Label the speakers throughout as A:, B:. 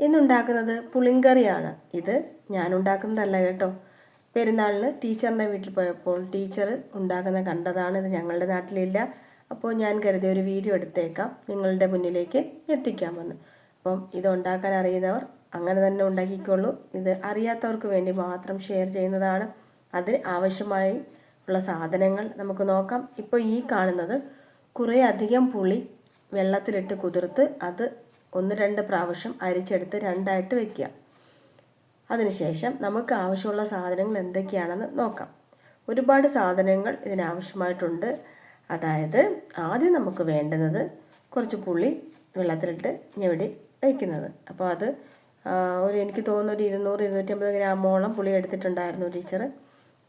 A: ഇന്നുണ്ടാക്കുന്നത് പുളിങ്കറിയാണ്. ഇത് ഞാൻ ഉണ്ടാക്കുന്നതല്ല കേട്ടോ. പെരുന്നാളിന് ടീച്ചറിന്റെ വീട്ടിൽ പോയപ്പോൾ ടീച്ചർ ഉണ്ടാക്കുന്ന കണ്ടതാണ്. ഇത് ഞങ്ങളുടെ നാട്ടിലില്ല. അപ്പോൾ ഞാൻ കരുതി ഒരു വീഡിയോ എടുത്തേക്കാം. നിങ്ങളുടെ മുന്നിലേക്ക് എത്തിക്കാൻ വന്നു. അപ്പം ഇത് ഉണ്ടാക്കാൻ അറിയുന്നവർ അങ്ങനെ തന്നെ ഉണ്ടാക്കിക്കോളൂ. ഇത് അറിയാത്തവർക്ക് വേണ്ടി മാത്രം ഷെയർ ചെയ്യുന്നതാണ്. അതിന് ആവശ്യമായി ഉള്ള സാധനങ്ങൾ നമുക്ക് നോക്കാം. ഇപ്പോൾ ഈ കാണുന്നത് കുറേ അധികം പുളി വെള്ളത്തിലിട്ട് കുതിർത്ത് അത് ഒന്ന് രണ്ട് പ്രാവശ്യം അരിച്ചെടുത്ത് രണ്ടായിട്ട് വെക്കുക. അതിനുശേഷം നമുക്ക് ആവശ്യമുള്ള സാധനങ്ങൾ എന്തൊക്കെയാണെന്ന് നോക്കാം. ഒരുപാട് സാധനങ്ങൾ ഇതിനാവശ്യമായിട്ടുണ്ട്. അതായത് ആദ്യം നമുക്ക് വേണ്ടുന്നത് കുറച്ച് പുളി വെള്ളത്തിലിട്ട് ഞെവിടി വയ്ക്കുന്നത് അപ്പോൾ അത് ഒരു എനിക്ക് തോന്നുന്നു ഒരു ഇരുന്നൂറ് ഇരുന്നൂറ്റമ്പത് ഗ്രാമോളം പുളി എടുത്തിട്ടുണ്ടായിരുന്നു ടീച്ചർ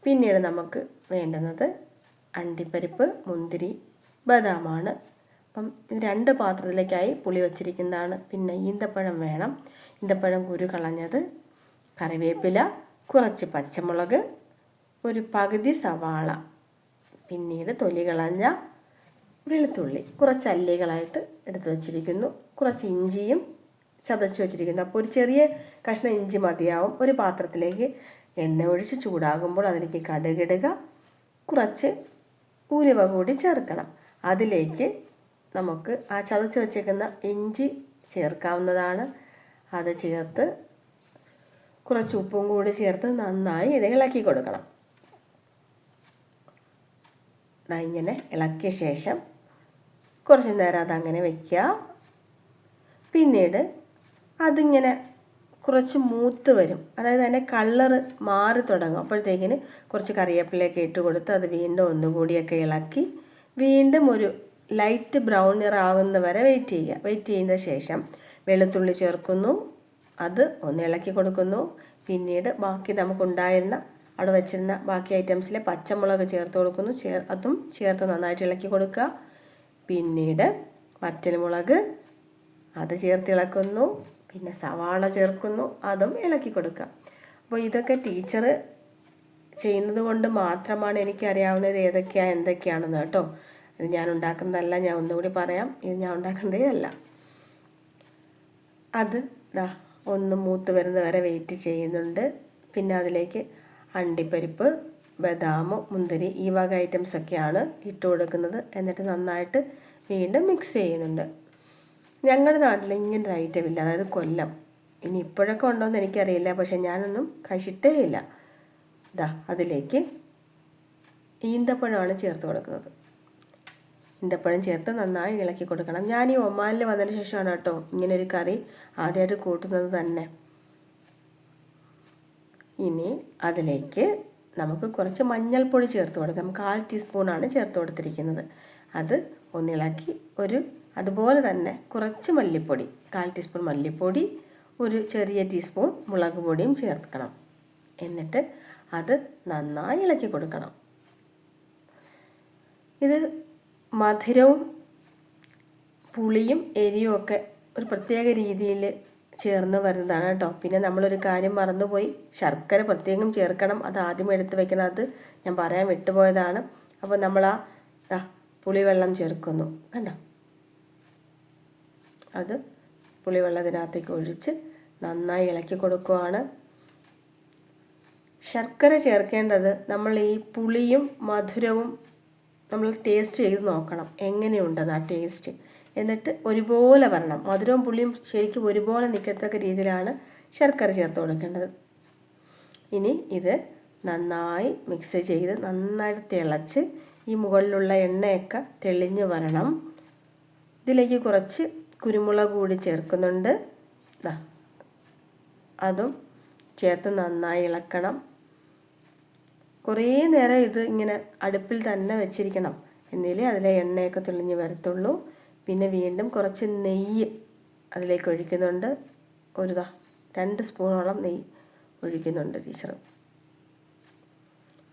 A: പിന്നീട് നമുക്ക് വേണ്ടുന്നത് അണ്ടിപ്പരിപ്പ് മുന്തിരി ബദാമാണ്. അപ്പം രണ്ട് പാത്രത്തിലേക്കായി പുളി വച്ചിരിക്കുന്നതാണ്. പിന്നെ ഈന്തപ്പഴം വേണം. ഈന്തപ്പഴം കുരു കളഞ്ഞത് കറിവേപ്പില കുറച്ച് പച്ചമുളക് ഒരു പകുതി സവാള പിന്നീട് തൊലി കളഞ്ഞ വെളുത്തുള്ളി കുറച്ച് അല്ലികളായിട്ട് എടുത്തു വച്ചിരിക്കുന്നു. കുറച്ച് ഇഞ്ചിയും ചതച്ച് വച്ചിരിക്കുന്നു. അപ്പോൾ ഒരു ചെറിയ കഷ്ണം ഇഞ്ചി മതിയാവും. ഒരു പാത്രത്തിലേക്ക് എണ്ണ ഒഴിച്ച് ചൂടാകുമ്പോൾ അതിലേക്ക് കടുകിടുക കുറച്ച് ഉലുവ കൂടി ചേർക്കണം. അതിലേക്ക് നമുക്ക് ആ ചതച്ച് വച്ചേക്കുന്ന ഇഞ്ചി ചേർക്കാവുന്നതാണ്. അത് ചേർത്ത് കുറച്ച് ഉപ്പും കൂടി ചേർത്ത് നന്നായി ഇത് ഇളക്കി കൊടുക്കണം. ഇങ്ങനെ ഇളക്കിയ ശേഷം കുറച്ച് നേരം അതങ്ങനെ വയ്ക്കുക പിന്നീട് അതിങ്ങനെ കുറച്ച് മൂത്ത് വരും. അതായത് അതിന്റെ കളറ് മാറി തുടങ്ങും. അപ്പോഴത്തേക്കിന് കുറച്ച് കറിവേപ്പിലയൊക്കെ ഇട്ട് കൊടുത്ത് അത് വീണ്ടും ഒന്നുകൂടിയൊക്കെ ഇളക്കി വീണ്ടും ഒരു ലൈറ്റ് ബ്രൗൺ നിറാവുന്ന വരെ വെയിറ്റ് ചെയ്യുക. വെയിറ്റ് ചെയ്യുന്ന ശേഷം വെളുത്തുള്ളി ചേർക്കുന്നു. അത് ഒന്ന് ഇളക്കി കൊടുക്കുന്നു. പിന്നീട് ബാക്കി നമുക്കുണ്ടായിരുന്ന അവിടെ വെച്ചിരുന്ന ബാക്കി ഐറ്റംസിലെ പച്ചമുളക് ചേർത്ത് കൊടുക്കുന്നു. ചേർ അതും ചേർത്ത് നന്നായിട്ട് ഇളക്കി കൊടുക്കുക. പിന്നീട് വറ്റൽമുളക് അത് ചേർത്ത് ഇളക്കുന്നു. പിന്നെ സവാള ചേർക്കുന്നു. അതും ഇളക്കി കൊടുക്കുക. അപ്പോൾ ഇതൊക്കെ ടീച്ചർ ചെയ്യുന്നത് കൊണ്ട് മാത്രമാണ് എനിക്കറിയാവുന്നത് ഏതൊക്കെയാണ് എന്തൊക്കെയാണെന്ന് കേട്ടോ. ഇത് ഞാൻ ഉണ്ടാക്കുന്നതല്ല ഞാൻ ഒന്നുകൂടി പറയാം. ഇത് ഞാൻ ഉണ്ടാക്കുന്നതേ അല്ല അത് ദാ ഒന്ന് മൂത്ത് വരുന്ന വരെ വെയിറ്റ് ചെയ്യുന്നുണ്ട്. പിന്നെ അതിലേക്ക് അണ്ടിപ്പരിപ്പ് ബദാം മുന്തിരി ഈ വക ഐറ്റംസ് ഒക്കെയാണ് ഇട്ട് കൊടുക്കുന്നത്. എന്നിട്ട് നന്നായിട്ട് വീണ്ടും മിക്സ് ചെയ്യുന്നുണ്ട്. ഞങ്ങളുടെ നാട്ടിൽ ഇങ്ങനെ ഒരു ഐറ്റം ഇല്ല. അതായത് കൊല്ലം. ഇനി ഇപ്പോഴൊക്കെ ഉണ്ടോയെന്ന് എനിക്കറിയില്ല. പക്ഷെ ഞാനൊന്നും കഴിച്ചിട്ടേ ഇല്ല. ഇതാ അതിലേക്ക് ഈന്തപ്പഴമാണ് ചേർത്ത് കൊടുക്കുന്നത്. ഈന്തപ്പഴം ചേർത്ത് നന്നായി ഇളക്കി കൊടുക്കണം. ഞാൻ ഈ ഒമാനിൽ വന്നതിന് ശേഷമാണ് കേട്ടോ ഇങ്ങനെ ഒരു കറി ആദ്യമായിട്ട് കൂട്ടുന്നത് തന്നെ. ഇനി അതിലേക്ക് നമുക്ക് കുറച്ച് മഞ്ഞൾപ്പൊടി ചേർത്ത് കൊടുക്കാം. നമുക്ക് കാൽ ടീസ്പൂണാണ് ചേർത്ത് കൊടുത്തിരിക്കുന്നത്. അത് ഒന്നിളക്കി ഒരു അതുപോലെ തന്നെ കുറച്ച് മല്ലിപ്പൊടി കാൽ ടീസ്പൂൺ മല്ലിപ്പൊടി ഒരു ചെറിയ ടീസ്പൂൺ മുളക് പൊടിയും ചേർക്കണം. എന്നിട്ട് അത് നന്നായി ഇളക്കി കൊടുക്കണം. ഇത് മധുരവും പുളിയും എരിയും ഒക്കെ ഒരു പ്രത്യേക രീതിയിൽ ചേർന്ന് വരുന്നതാണ് കേട്ടോ. പിന്നെ നമ്മളൊരു കാര്യം മറന്നുപോയി. ശർക്കര പ്രത്യേകം ചേർക്കണം. അത് ആദ്യം എടുത്ത് വെക്കണം. അത് ഞാൻ പറയാൻ വിട്ടുപോയതാണ്. അപ്പോൾ നമ്മൾ ആ പുളിവെള്ളം ചേർക്കുന്നു. കണ്ടോ? അത് പുളിവെള്ളത്തിനകത്തേക്ക് ഒഴിച്ച് നന്നായി ഇളക്കി കൊടുക്കുവാണ്. ശർക്കര ചേർക്കേണ്ടത് നമ്മൾ ഈ പുളിയും മധുരവും നമ്മൾ ടേസ്റ്റ് ചെയ്ത് നോക്കണം. എങ്ങനെയുണ്ടെന്ന് ആ ടേസ്റ്റ് എന്നിട്ട് ഒരുപോലെ വരണം. മധുരവും പുളിയും ശരിക്കും ഒരുപോലെ നിൽക്കത്തക്ക രീതിയിലാണ് ശർക്കര ചേർത്ത് കൊടുക്കേണ്ടത്. ഇനി ഇത് നന്നായി മിക്സ് ചെയ്ത് നന്നായിട്ട് തിളച്ച് ഈ മുകളിലുള്ള എണ്ണയൊക്കെ തെളിഞ്ഞ് വരണം. ഇതിലേക്ക് കുറച്ച് കുരുമുളക് കൂടി ചേർക്കുന്നുണ്ട്. അതും ചേർത്ത് നന്നായി ഇളക്കണം. കുറേ നേരം ഇത് ഇങ്ങനെ അടുപ്പിൽ തന്നെ വെച്ചിരിക്കണം. എന്നാലേ അതിലെ എണ്ണയൊക്കെ തെളിഞ്ഞ് വരത്തുള്ളൂ. പിന്നെ വീണ്ടും കുറച്ച് നെയ്യ് അതിലേക്ക് ഒഴിക്കുന്നുണ്ട്. ഒരു ദാ രണ്ട് സ്പൂണോളം നെയ്യ് ഒഴിക്കുന്നുണ്ട് ടീച്ചർ.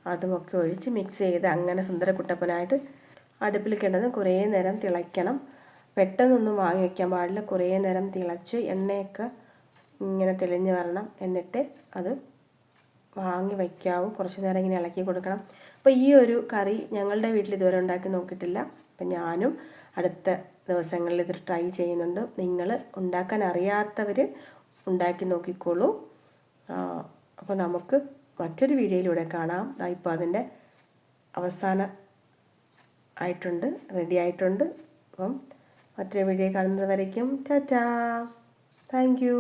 A: അതുമൊക്കെ ഒഴിച്ച് മിക്സ് ചെയ്ത് അങ്ങനെ സുന്ദര സുന്ദരക്കുട്ടപ്പനായിട്ട് അടുപ്പിൽ കിടന്ന് കുറേ നേരം തിളയ്ക്കണം. പെട്ടെന്നൊന്നും വാങ്ങി വയ്ക്കാൻ പാടില്ല. കുറേ നേരം തിളച്ച് എണ്ണയൊക്കെ ഇങ്ങനെ തെളിഞ്ഞ് വരണം. എന്നിട്ട് അത് വാങ്ങി വയ്ക്കാവൂ. കുറച്ച് നേരം ഇങ്ങനെ ഇളക്കി കൊടുക്കണം. അപ്പോൾ ഈ ഒരു കറി ഞങ്ങളുടെ വീട്ടിൽ ഇതുവരെ ഉണ്ടാക്കി നോക്കിയിട്ടില്ല. അപ്പം ഞാനും അടുത്ത ദിവസങ്ങളിൽ ഇത് ട്രൈ ചെയ്യുന്നുണ്ട്. നിങ്ങൾ ഉണ്ടാക്കാൻ അറിയാത്തവർ ഉണ്ടാക്കി നോക്കിക്കോളൂ. അപ്പോൾ നമുക്ക് മറ്റൊരു വീഡിയോയിലൂടെ കാണാം. ഇപ്പോൾ അതിന്റെ അവസാന ആയിട്ടുണ്ട് റെഡി ആയിട്ടുണ്ട്. അപ്പം മറ്റൊരു വീഡിയോ കാണുന്നത് വരയ്ക്കും ടാറ്റാ. Thank you